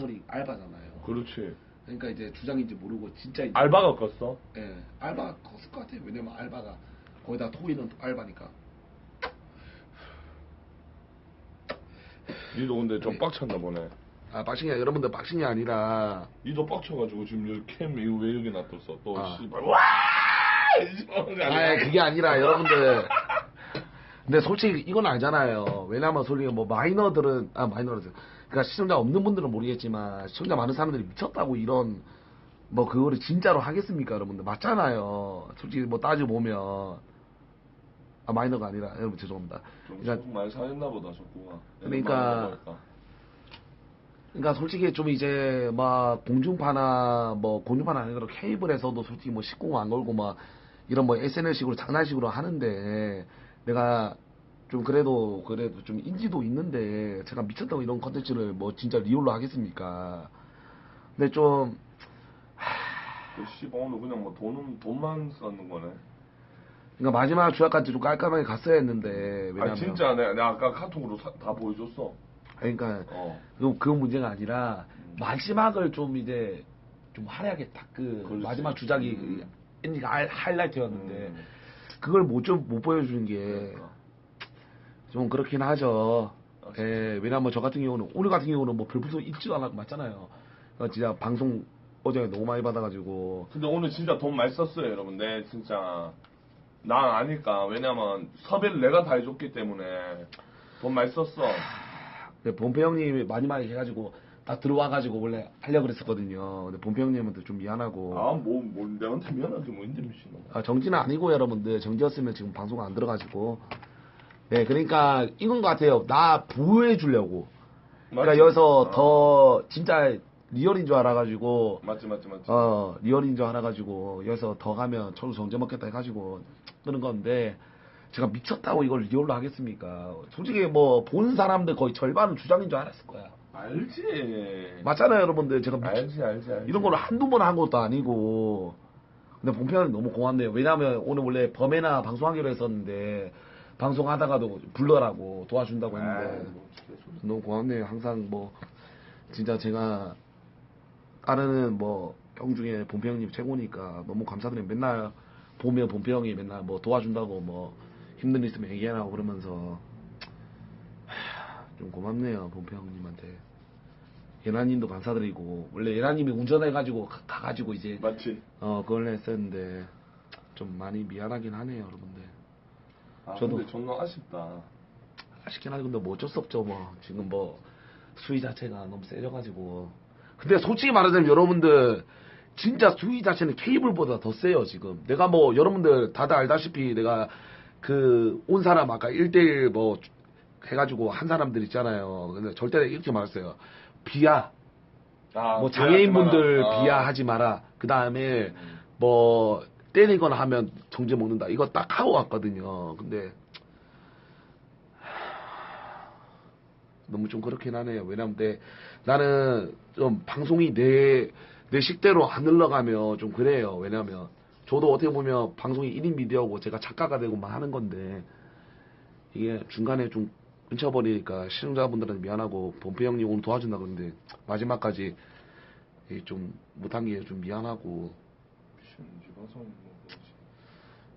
타이틀이 알바잖아요. 그렇지. 그러니까 이제 주장인지 모르고 진짜 이제 알바가 컸어? 예, 알바가 컸을 것 같아요. 왜냐면 알바가 거기다 토이는 알바니까. 니도 근데 좀 빡쳤나 보네. 아 박싱이 여러분들 박싱이 아니라 니도 빡쳐가지고 지금 여기 캠 이거 왜 여기 놔뒀어? 또 아. 씨발 와! 아? 그게 아니라 여러분들 근데 솔직히 이건 알잖아요. 왜냐면 솔직히 뭐 마이너들은 아 마이너들. 그러니까 시청자 없는 분들은 모르겠지만 시청자 많은 사람들이 미쳤다고 이런 뭐 그거를 진짜로 하겠습니까 여러분들? 맞잖아요. 솔직히 뭐 따지고 보면. 아 마이너가 아니라. 여러분 죄송합니다. 좀 그러니까 조금 많이 사했나 보다 적구가. 그러니까 그러니까 솔직히 좀 이제 막 공중파나 뭐 공중파는 아니더라도 케이블에서도 솔직히 뭐 19금 안 걸고 막 이런 뭐 SNL식으로 장난식으로 하는데 내가 좀 그래도 그래도 좀 인지도 있는데 제가 미쳤다고 이런 컨텐츠를 뭐 진짜 리얼로 하겠습니까? 근데 좀그 씨발 오늘 그냥 뭐 돈은 돈만 쓰는 거네. 그러니까 마지막 주약까지 좀 깔끔하게 갔어야 했는데 왜냐면 아 진짜 내가, 내가 아까 카톡으로 사- 다 보여줬어. 그러니까 어. 그, 그 문제가 아니라 마지막을 좀 이제 좀 화려하게 딱그 음. 마지막 주작이 음. 엔딩 하- 하이라이트였는데 음. 그걸 못 좀 못 보여주는 게좀 그러니까. 그렇긴 하죠. 아, 예, 왜냐면 저 같은 경우는 오늘 같은 경우는 뭐 별풍선 있지도 않았고 맞잖아요. 그러니까 진짜 방송 어제 너무 많이 받아가지고 근데 오늘 진짜 돈 많이 썼어요, 여러분. 내 진짜 난 아니까 왜냐면 섭외를 내가 다 해줬기 때문에 돈 많이 썼어. 근데 본표 형님이 많이 많이 해가지고 딱 들어와가지고 원래 하려고 그랬었거든요. 근데 본표 형님한테 좀 미안하고 아 뭐 뭐, 내한테 미안하지 뭐 미친놈. 아, 정지는 아니고 여러분들 정지였으면 지금 방송 안 들어가지고 네 그러니까 이건 것 같아요 나 부해 주려고 그러니까? 여기서 어. 더 진짜 리얼인 줄 알아가지고 맞지 맞지 맞지. 어 리얼인 줄 알아가지고 여기서 더 가면 저도 정지 먹겠다 해가지고 끄는 건데 제가 미쳤다고 이걸 리얼로 하겠습니까 솔직히 뭐 본 사람들 거의 절반은 주장인 줄 알았을 거야 알지. 맞잖아요 여러분들 제가 미쳤 알지 알지 알지. 이런 거를 한두 번 한 것도 아니고. 근데 본편은 너무 고맙네요. 왜냐면 오늘 원래 범해나 방송하기로 했었는데, 방송하다가도 불러라고 도와준다고 했는데, 아이, 뭐 개소리. 너무 고맙네요. 항상 뭐, 진짜 제가, 따르는 뭐, 형 중에 본표 형님 최고니까 너무 감사드려요. 맨날 보면 본표 형이 맨날 뭐 도와준다고 뭐, 힘든 일 있으면 얘기하라고 그러면서, 하, 좀 고맙네요. 본표 형님한테. 예나님도 감사드리고 원래 예나님이 운전해가지고 가- 가가지고 이제 맞지. 어 그걸 했었는데 좀 많이 미안하긴 하네요 여러분들 아 저도. 근데 존나 아쉽다. 아쉽긴 하데 근데 뭐 어쩔 수 없죠 뭐 지금 뭐 수위 자체가 너무 세져가지고 근데 솔직히 말하자면 여러분들 진짜 수위 자체는 케이블보다 더 세요 지금 내가 뭐 여러분들 다들 알다시피 내가 그 온 사람 아까 1대1 뭐 해가지고 한 사람들 있잖아요 근데 절대 이렇게 말했어요 비하 아, 뭐 장애인분들. 아. 비하하지 마라. 그 다음에 음. 뭐 때리거나 하면 정지 먹는다. 이거 딱 하고 왔거든요. 근데 너무 좀 그렇긴 하네요. 왜냐면 내, 나는 좀 방송이 내, 내 식대로 안 흘러가면 좀 그래요. 왜냐면 저도 어떻게 보면 방송이 1인 미디어고 제가 작가가 되고 막 하는 건데 이게 중간에 좀 끊쳐버리니까 시청자분들한테 미안하고 범패 형님 오늘 도와준다 그러는데 마지막까지 이좀 못한 게 좀 미안하고.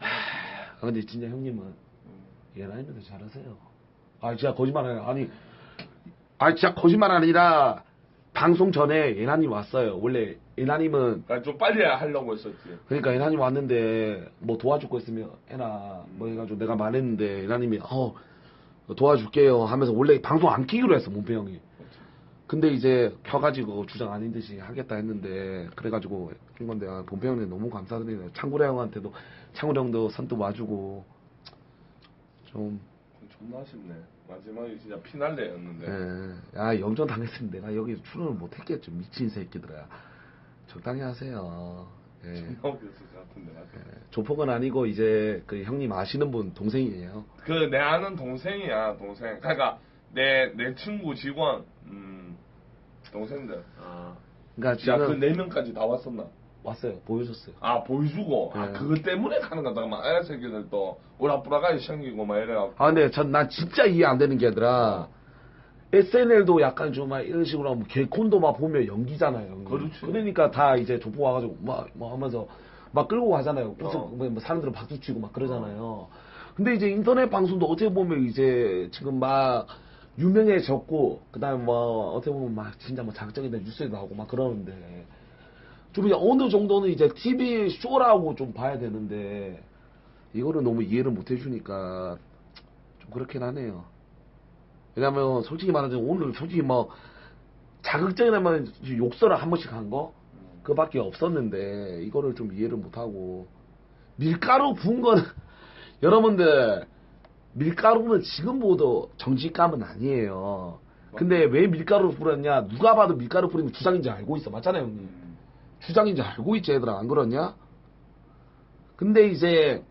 아, 근데 진짜 형님은 음. 예나님도 잘하세요. 아 진짜 거짓말 아니라 아니 아 진짜 거짓말 아니라 방송 전에 예나님 왔어요. 원래 예나님은 아, 좀 빨리 하려고 했었지. 그러니까 예나님 왔는데 뭐 도와줄 거 있으면 해라 뭐 해가지고 내가 말했는데 예나님이 어 도와줄게요 하면서 원래 방송 안 키기로 했어 문패 형이. 근데 이제 켜가지고 주장 아닌 듯이 하겠다 했는데 그래가지고 한 건데 아, 본패 형님 너무 감사드리네요. 창구라 형한테도 창구라 형도 선뜻 와주고 좀 존나 아쉽네. 마지막에 진짜 피날레였는데. 예. 야 영전 당했으면 내가 여기 출연을 못했겠죠 미친 새끼들아. 적당히 하세요. 예. 존나 웃겼을 것 같은데. 나도. 조폭은 아니고 이제 그 형님 아시는 분 동생이에요. 그 내 아는 동생이야 동생. 그러니까 내 내 친구 직원 음 동생들. 아. 그러니까 야 지금 그네 명까지 다 왔었나? 왔어요. 보여줬어요. 아 보여주고 아 네. 그것 때문에 가는 거다 막 아야 새끼들 또 오라뿌라가지 생기고 막 이래갖고 아 근데 전 난 진짜 이해 안 되는 게 아니라 SNL도 약간 좀 막 이런 식으로 하면 개콘도 막 보면 연기잖아요. 그렇지. 그러니까 다 이제 족보 와가지고 막, 뭐 하면서 막 끌고 가잖아요. 웃음, 어. 뭐 사람들은 박수 치고 막 그러잖아요. 근데 이제 인터넷 방송도 어떻게 보면 이제 지금 막 유명해졌고, 그 다음에 뭐 어떻게 보면 막 진짜 뭐 자극적인 뉴스에 나오고 막 그러는데, 좀 이제 어느 정도는 이제 TV 쇼라고 좀 봐야 되는데, 이거를 너무 이해를 못 해주니까 좀 그렇긴 하네요. 왜냐면 솔직히 말하자면 오늘 솔직히 뭐 자극적인 하면 욕설을 한 번씩 한 거? 그밖에 없었는데 이거를 좀 이해를 못하고 밀가루 부은 거는 여러분들 밀가루는 지금 보도 정직감은 아니에요. 근데 왜 밀가루를 뿌렸냐? 누가 봐도 밀가루 뿌리면 주장인지 알고 있어. 맞잖아요, 형님. 음. 주장인지 알고 있지, 얘들아. 안 그렇냐? 근데 이제,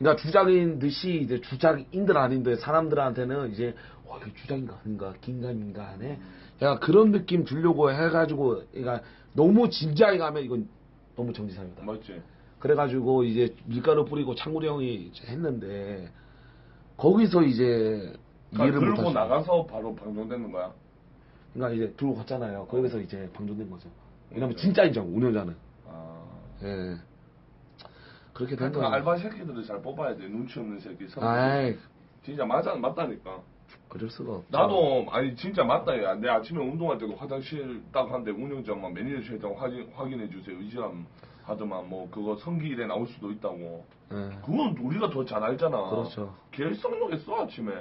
그러니까 주장인 듯이 이제 주장인들 아닌데 사람들한테는 이제, 어, 이거 주장인가 아닌가, 긴가민가 하네. 약간 그런 느낌 주려고 해가지고, 그러니까 너무 진지하게 가면 이건 너무 정지사유다. 맞지? 그래가지고 이제 밀가루 뿌리고 창구리 형이 했는데, 거기서 이제 이해를 그러니까 들고 못하시고. 나가서 바로 방송되는 거야. 그러니까 이제 들고 갔잖아요. 거기서 이제 방송된 거죠. 왜냐면 진짜 인정, 운영자는. 아. 예. 그렇게 된 그러니까 거예요. 알바 새끼들을 잘 뽑아야 돼. 눈치 없는 새끼. 선 아이, 진짜 맞아 맞다니까. 그럴 수가 없죠. 나도 아니 진짜 맞다. 야. 내 아침에 운동할 때도 화장실 딱 한데 운영자만 매니저 최장 확인 확인해 주세요. 이지람 하더만 뭐 그거 성기일에 나올 수도 있다고. 예. 그건 우리가 더 잘 알잖아. 그렇죠. 개성공했어 아침에.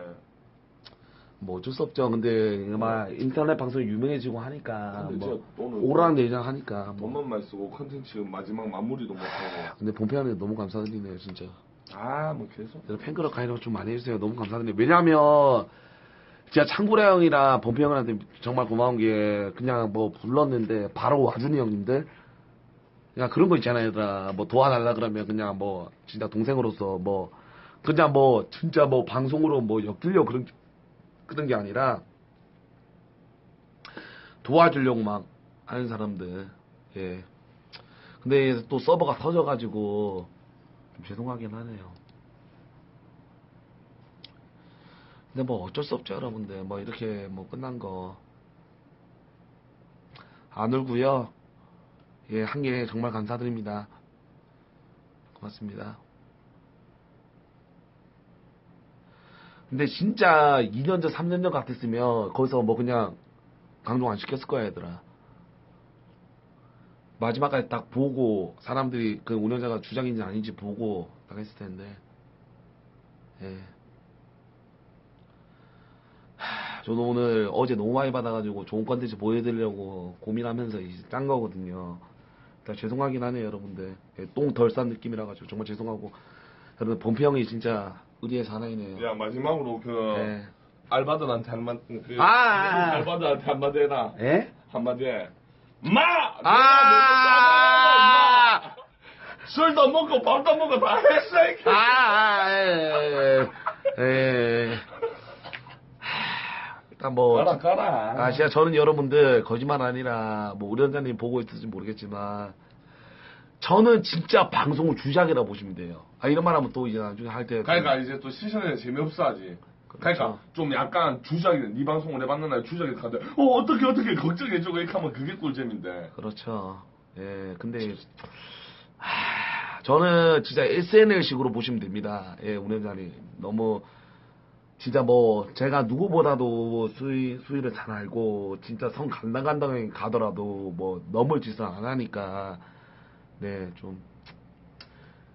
뭐 어쩔 수 없죠. 근데 막 인터넷 방송이 유명해지고 하니까 근데 뭐 진짜 돈을 오락 내장 하니까 뭐. 돈만 많이 쓰고 컨텐츠 마지막 마무리도 못하고. 근데 본편에 너무 감사드리네요, 진짜. 아 뭐 계속. 그래서 팬클럽 가입을 좀 많이 해주세요. 너무 감사드려요. 왜냐면 진짜 창구래 형이랑 범피 형한테 정말 고마운 게 그냥 뭐 불렀는데 바로 와주는 형님들. 그냥 그런 거 있잖아요, 얘들아. 뭐 도와달라 그러면 그냥 뭐 진짜 동생으로서 뭐 그냥 뭐 진짜 뭐 방송으로 뭐 엮으려 그런 그런 게 아니라 도와주려고 막 하는 사람들. 예. 근데 또 서버가 터져가지고 좀 죄송하긴 하네요. 근데 뭐 어쩔 수 없죠, 여러분들. 뭐 이렇게 뭐 끝난 거. 안 울고요. 예, 한 개 정말 감사드립니다. 고맙습니다. 근데 진짜 2년 전, 3년 전 같았으면 거기서 뭐 그냥 강동 안 시켰을 거야, 얘들아. 마지막까지 딱 보고 사람들이 그 운영자가 주장인지 아닌지 보고 딱 했을 텐데. 예. 하, 저도 오늘 어제 너무 많이 받아가지고 좋은 컨텐츠 보여드리려고 고민하면서 이제 짠 거거든요. 일단 죄송하긴 하네요, 여러분들. 예, 똥 덜 싼 느낌이라 가지고 정말 죄송하고. 여러분 형이 진짜 의리의 사나이네요. 야 마지막으로 그 예. 알바들한테 한마디 그 아, 아, 아. 알바들한테 한마디 해라 예? 한마디 해 마! 아! 내가 술도 먹고 밥도 먹고 다 했어 이 아, 아, 예, 예, 예. 하, 일단 뭐. 가라 가라 아, 진짜 저는 여러분들 거짓말 아니라 뭐 우리 원장님 보고 있을지 모르겠지만 저는 진짜 방송을 주작이라 보시면 돼요. 아 이런 말 하면 또 이제 나중에 할 때. 그러니까 이제 또 시선에 재미없어 하지 그러니까 그렇죠. 좀 약간 주작이 네 방송을 해봤는데 주작이 가도 어 어떻게 어떻게 걱정해주고 이렇게 하면 그게 꿀잼인데 그렇죠. 예, 근데 하, 저는 진짜 SNL식으로 보시면 됩니다. 예, 운영자님 너무 진짜 뭐 제가 누구보다도 수위 수위를 잘 알고 진짜 성 간당간당하게 가더라도 뭐 넘을 짓은 안 하니까 네 좀.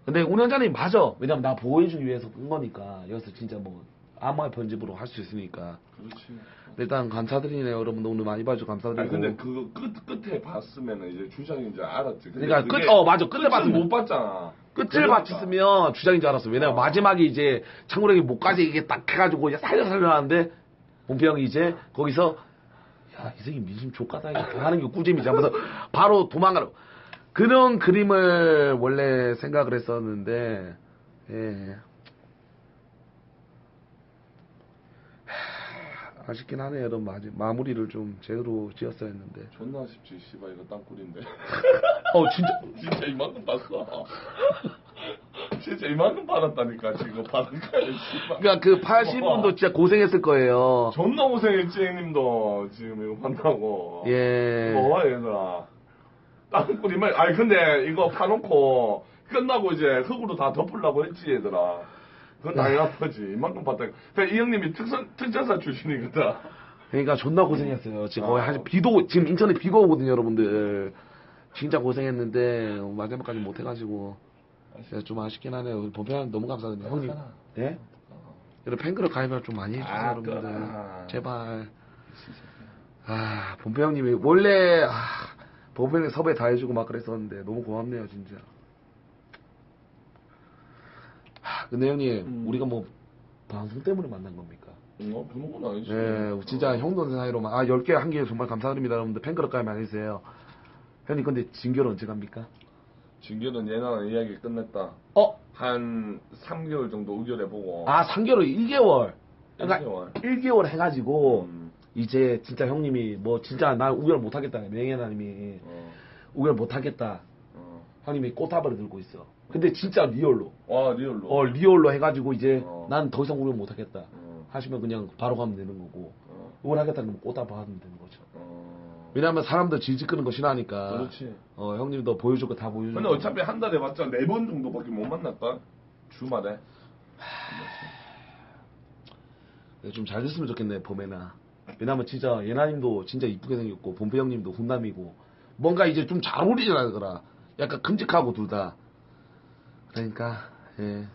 근데 운영자님 맞아. 왜냐면 나 보호해주기 위해서 끈 거니까 여기서 진짜 뭐 아무 편집으로 할 수 있으니까. 그렇지 일단 감사드리네요, 여러분들 오늘 많이 봐주셔서 감사드리고. 아니 근데 그끝 끝에 봤으면 이제 주작인 줄 알았지 그러니까 끝- 어, 맞아. 끝에 봤으면. 못 봤잖아 끝을 그러니까. 맞췄으면 주장인 줄 알았어. 왜냐면 어. 마지막에 이제 창구력이 목까지 이게 딱 해가지고 이제 살려 살려 하는데 본표 형이 이제 거기서 야, 이 새끼 민심 족가다 이렇게 하는 게 꿀잼이지 하면서 바로 도망가려. 그런 그림을 원래 생각을 했었는데, 예. 하, 아쉽긴 하네요. 여러분. 마지- 마무리를 좀 제대로 지었어야 했는데. 존나 아쉽지 씨발 이거 땅굴인데 어, 진짜. 진짜 이만큼 봤어 진짜 이만큼 받았다니까 지금 바닷가에 씨발. 그러니까 그 80분도 진짜 고생했을 거예요. 존나 고생했지 형님도 지금 이거 판다고. 예. 뭐야 얘들아. 땅굴이 말 아니 근데 이거 파놓고 끝나고 이제 흙으로 다 덮으려고 했지 얘들아. 그건 당연하지. 이만큼 받다. 이 형님이 특선 특전사 출신이거든. 그러니까 존나 고생했어요. 지금 거의 아. 한 비도 지금 인천에 비가 오거든요, 여러분들. 진짜 고생했는데 마지막까지 못 해가지고 좀 아쉽긴 하네요. 본편 너무 감사드네요, 형님. 예? 여러분 팬클럽 가입을 좀 많이 해주세요, 아, 여러분들. 그래. 제발. 아, 본표 형님이 원래 아, 형님 섭외 다 해주고 막 그랬었는데 너무 고맙네요, 진짜. 아, 근데 형님, 음. 우리가 뭐 방송 때문에 만난 겁니까? 어, 그런 건 아니지. 네, 진짜 형돈 사이로만 아 10개 한 개 정말 감사드립니다, 여러분들. 팬클럽 가입 많이 해주세요. 형님 근데 진결 언제 갑니까? 진규는 얘랑 이야기 끝냈다. 어? 한 3개월 정도 의결해보고. 아 3개월 1개월. 그러니까 1개월. 1개월 해가지고 음, 이제 진짜 형님이 뭐 진짜 나 우결 못하겠다 명예나님이 어, 우결 못하겠다 어. 형님이 꽃다발을 들고 있어 근데 진짜 리얼로 와, 리얼로. 어 리얼로 해가지고 이제 어. 난더 이상 우결 못하겠다 어, 하시면 그냥 바로 가면 되는 거고 어, 우결하겠다는 건 꽃다발 하면 되는 거죠 어. 왜냐면 사람들 질질 끄는 거 싫어하니까 그렇지. 어 형님도 보여줄 거다 보여주고 근데 어차피 한 달에 봤자 네 번 정도밖에 못 만날까? 주말에. 좀잘 됐으면 좋겠네 봄에나 왜냐면 진짜 예나님도 진짜 이쁘게 생겼고 본배 형님도 훈남이고 뭔가 이제 좀 잘 어울리더라 약간 큼직하고 둘 다 그러니까 예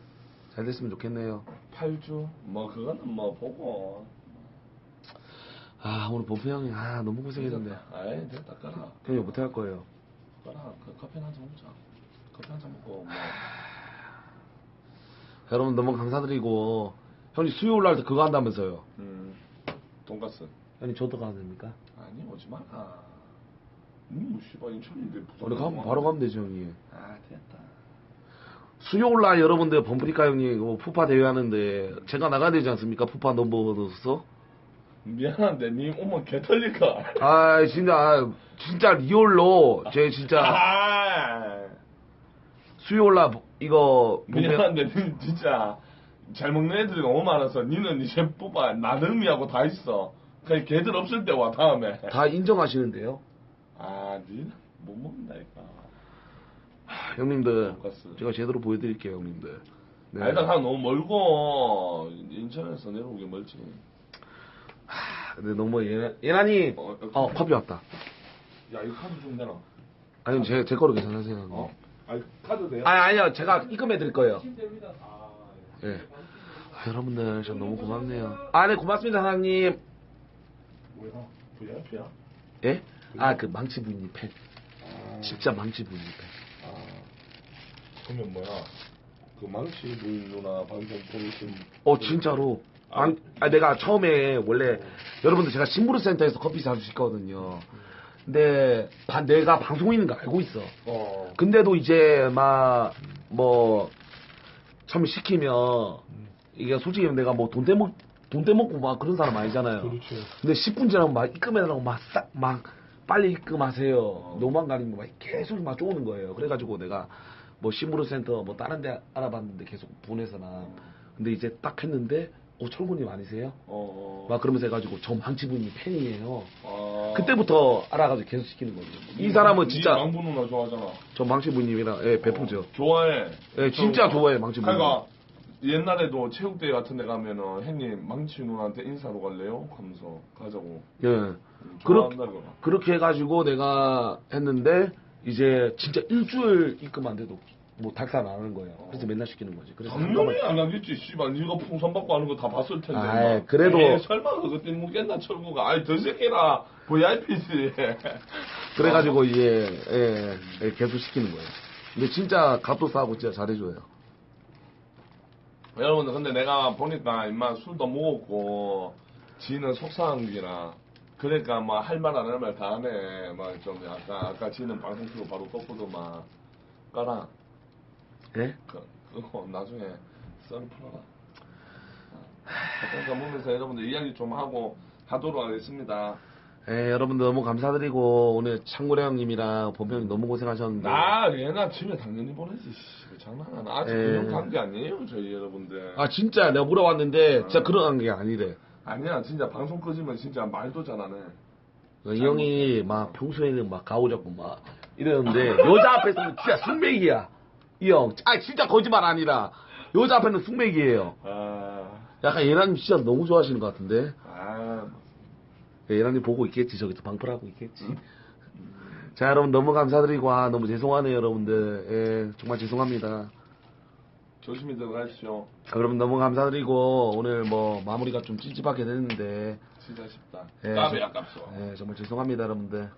잘 됐으면 좋겠네요 8주? 뭐, 그거는 뭐, 보고. 아 오늘 본배 형이 아 너무 고생했는데 아이, 됐다, 꺼라. 형님 못할 거예요 꺼라. 그 커피 한잔 먹자. 커피 한잔 먹고, 뭐. 여러분 너무 감사드리고 형님 수요일 날 그거 한다면서요 음, 돈가스. 형님 저도 가도 됩니까? 아니, 오지 마라. 음, 뭐, 씨발, 인천인데. 오늘 가면 바로 가면 되죠 형님 아, 됐다. 수요일 날 여러분들 범프리카 형님 이거 푸파 대회 하는데 제가 나가야 되지 않습니까? 푸파 넘버로서 미안한데, 니 오면 개 털릴까? 아 진짜 아, 진짜 리얼로 제 진짜 아, 수요일 날 이거 미안한데, 니 진짜. 잘 먹는 애들이 너무 많아서, 니는 이제 뽑아. 나름이하고 다 있어. 그냥 걔들 없을 때 와, 다음에. 다 인정하시는데요 아, 니는 못 먹는다니까. 하, 형님들 돈가스. 제가 제대로 보여드릴게요 형님들 네. 아, 일단 가 너무 멀고, 인천에서 내려오기 멀지. 하, 근데 너무 예나, 예나님 어, 어 커피 왔다 야, 이 카드 좀 내놔. 아니 제, 제 거로 계산하세요 형님. 어? 아니, 카드 돼요? 아니 아니요 제가 입금해 드릴 거예요 아, 예 아, 여러분들 진짜 너무 고맙네요 아 네 고맙습니다 사장님 뭐야? VIP야? 예? 아 그 망치 부인님 팬 아, 진짜 망치 부인님 팬 아, 그러면 뭐야? 그 망치 부인 누나 방송 보내신. 어 진짜로 안, 아, 내가 처음에 원래 여러분들 제가 신부르 센터에서 커피 자주 시거든요. 근데 바- 내가 방송인인 거 알고 있어. 어. 근데도 이제 막 뭐 처음 시키면 이게 솔직히 내가 뭐 돈 떼먹 돈 떼먹고 막 그런 사람 아니잖아요. 그렇죠. 근데 10분 지나면 막 입금해달라고 막 싹 막 빨리 입금하세요. 너무한 거 아니면 막 계속 막 쪼는 거예요. 그래가지고 내가 뭐 신부르 센터 뭐 다른 데 알아봤는데 계속 보내서나 근데 이제 딱 했는데 어 철구님 아니세요? 어. 막 그러면서 해가지고 저 망치부님 팬이에요. 아. 그때부터 알아가지고 계속 시키는 거죠. 이 사람은 니 진짜 망부 누나 좋아하잖아. 저 망치부님이랑 예 베프죠. 어, 좋아해. 예 진짜 좋아해 망치부님. 그러니까 옛날에도 체육대회 같은 데 가면은 형님 망치 누나한테 인사로 갈래요? 하면서 가자고. 예 음, 그렇- 좋아한다 그거. 그렇게 해가지고 내가 했는데 이제 진짜 일주일 입금 안 돼도 뭐 달달 안 하는 거예요. 그래서 맨날 시키는 거지. 그래서 당연히 안 하겠지, 씨발. 네가 풍선 받고 하는 거 다 봤을 텐데. 막. 그래도- 에이, 설마 그거 때 묻겠나, 철구가. 아이, 더 새끼라. VIP지. 그래가지고 이제 예, 예, 계속 시키는 거예요. 근데 진짜 값도 싸고 진짜 잘해줘요. 여러분들, 근데 내가 보니까, 임마, 술도 먹었고, 지는 속상한 기라. 그러니까, 막, 할 말 안 할 말 다 하네. 막, 좀, 아까, 아까 지는 방송 키고 바로 떴거든, 막. 까라. 예? 그, 그거 나중에 썰 풀어라. 그러니까 보면서 여러분들 이야기 좀 하고 하도록 하겠습니다. 예, 여러분들 너무 감사드리고 오늘 창구래 형님이랑 본병님 너무 고생하셨는데 나 얘나 집에 당연히 보내지. 씨, 그 장난하나. 아직 에. 그런 관계 아니에요, 저희 여러분들. 아 진짜 내가 물어봤는데 진짜 그런 게 아니래. 아니야, 진짜 방송 꺼지면 진짜 말도 잘 안 해. 이 형이 막 평소에는 막 가오잡고 막 이러는데 여자 앞에서는 진짜 숙맥이야. 이 형, 아 진짜 거짓말 아니라 여자 앞에는 숙맥이에요. 아, 약간 예나님 진짜 너무 좋아하시는 것 같은데 아, 예, 예나님 보고 있겠지 저기서 방풀하고 있겠지. 자 여러분 너무 감사드리고 아 너무 죄송하네요 여러분들 예 정말 죄송합니다. 조심히 들어가십시오. 자, 여러분 너무 감사드리고 오늘 뭐 마무리가 좀 찝찝하게 됐는데 진짜 쉽다. 예, 까비 저- 아깝소. 예, 정말 죄송합니다 여러분들.